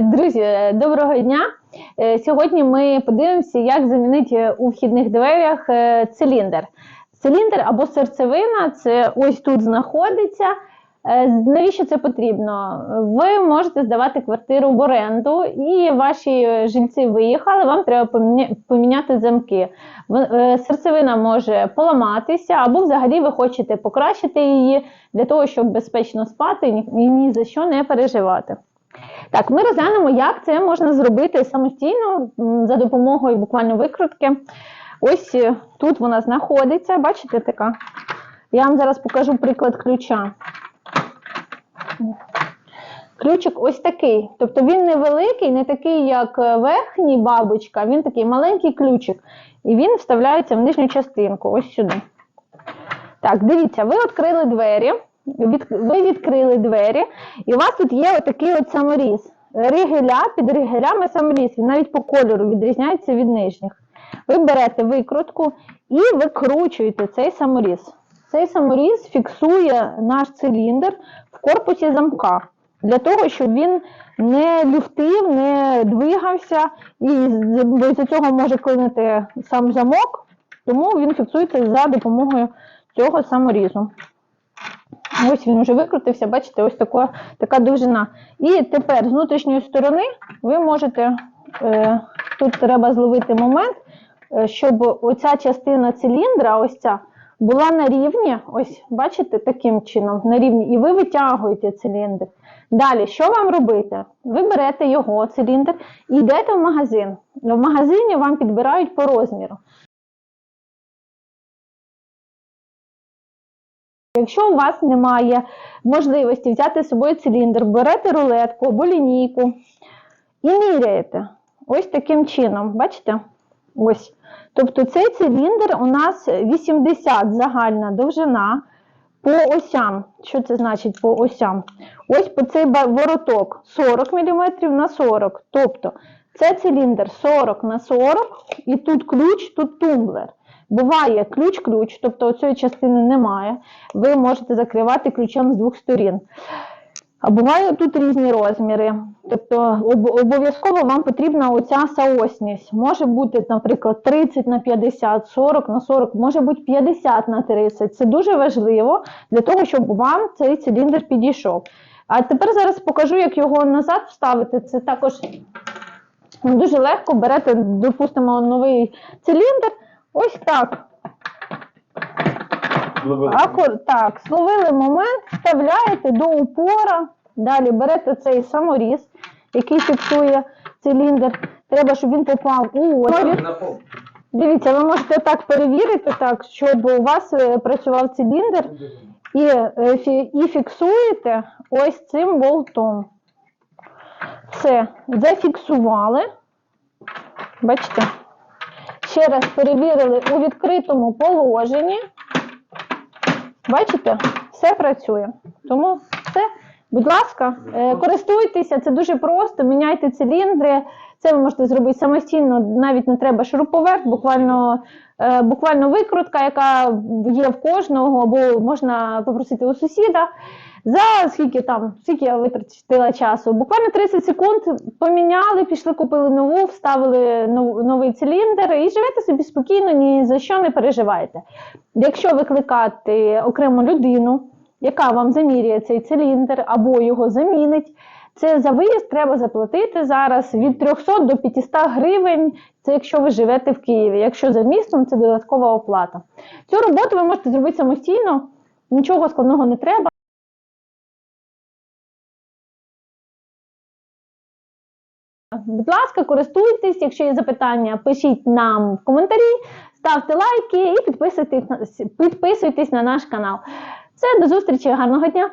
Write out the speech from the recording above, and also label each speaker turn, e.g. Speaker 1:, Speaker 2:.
Speaker 1: Друзі, е, доброго дня! Е, Сьогодні ми подивимося, як замінити у вхідних дверях е, циліндр. Циліндр або серцевина це ось тут знаходиться. Навіщо це потрібно? Ви можете здавати квартиру в оренду, і ваші жильці виїхали, вам треба поміняти замки. Серцевина може поламатися, або взагалі ви хочете покращити її для того, щоб безпечно спати і ні за що не переживати. Так, ми розглянемо, як це можна зробити самостійно за допомогою буквально викрутки. Ось е, тут вона знаходиться, бачите така? Я вам зараз покажу приклад ключа. Ключик ось такий. Тобто він невеликий, не такий, як е, верхній бабочка, він такий маленький ключик. І він вставляється в нижню частинку, ось сюди. Так, дивіться, ви відкрили двері. Ви відкрили двері, і у вас тут є отакий от саморіз. Ригеля, під ригелями саморіз, він навіть по кольору відрізняється від нижніх. Ви берете викрутку і викручуєте цей саморіз. Цей саморіз фіксує наш циліндр в корпусі замка для того, щоб він не люфтив, не двигався, і з- бо з цього може клинити сам замок, тому він фіксується за допомогою цього саморізу. Ось він вже викрутився, бачите, ось така, така довжина. І тепер з внутрішньої сторони ви можете, е, тут треба зловити момент, е, щоб оця частина циліндра, ось ця, була на рівні, ось бачите, таким чином, на рівні, і ви витягуєте циліндр. Далі, що вам робити? Ви берете його, циліндр, і йдете в магазин. В магазині вам підбирають по розміру. Якщо у вас немає можливості взяти з собою циліндр, берете рулетку або лінійку і міряєте. Ось таким чином. Бачите? Ось. Тобто цей циліндр у нас 80 загальна довжина по осям. Що це значить по осям? Ось по цей вороток 40 мм на 40. Тобто це циліндр 40 на 40, і тут ключ, тут тумблер. Буває ключ-ключ, тобто цієї частини немає. Ви можете закривати ключем з двох сторін. Буває тут різні розміри. Тобто обов'язково вам потрібна оця соосність. Може бути, наприклад, 30 на 50, 40 на 40, може бути 50 на 30. Це дуже важливо для того, щоб вам цей циліндр підійшов. А тепер зараз покажу, як його назад вставити. Це також ну, дуже легко. Берете, допустимо, новий циліндр. Ось так. Акур, так, словили момент, вставляєте до упора, далі берете цей саморіз, який фіксує циліндр. Треба, щоб він попав у отвір. Дивіться, ви можете так перевірити, так, щоб у вас е, працював циліндр, і, е, і фіксуєте ось цим болтом. Все, зафіксували. Бачите? Ще раз перевірили у відкритому положенні. Бачите, все працює. Тому будь ласка, е, користуйтеся, це дуже просто. Міняйте циліндри. Це ви можете зробити самостійно, навіть не треба шуруповерт, буквально, е, буквально викрутка, яка є в кожного, або можна попросити у сусіда. За скільки там, скільки я витратила часу? Буквально 30 секунд поміняли, пішли, купили нову, вставили новий циліндр і живете собі спокійно, ні за що не переживайте. Якщо викликати окрему людину, яка вам заміряє цей циліндр або його замінить, це за виїзд треба заплатити зараз від 300 до 500 гривень. Це якщо ви живете в Києві. Якщо за містом, це додаткова оплата. Цю роботу ви можете зробити самостійно, нічого складного не треба. Будь ласка, користуйтесь. Якщо є запитання, пишіть нам в коментарі, ставте лайки і підписуйтесь підписуйтесь на наш канал. Все, до зустрічі, гарного дня!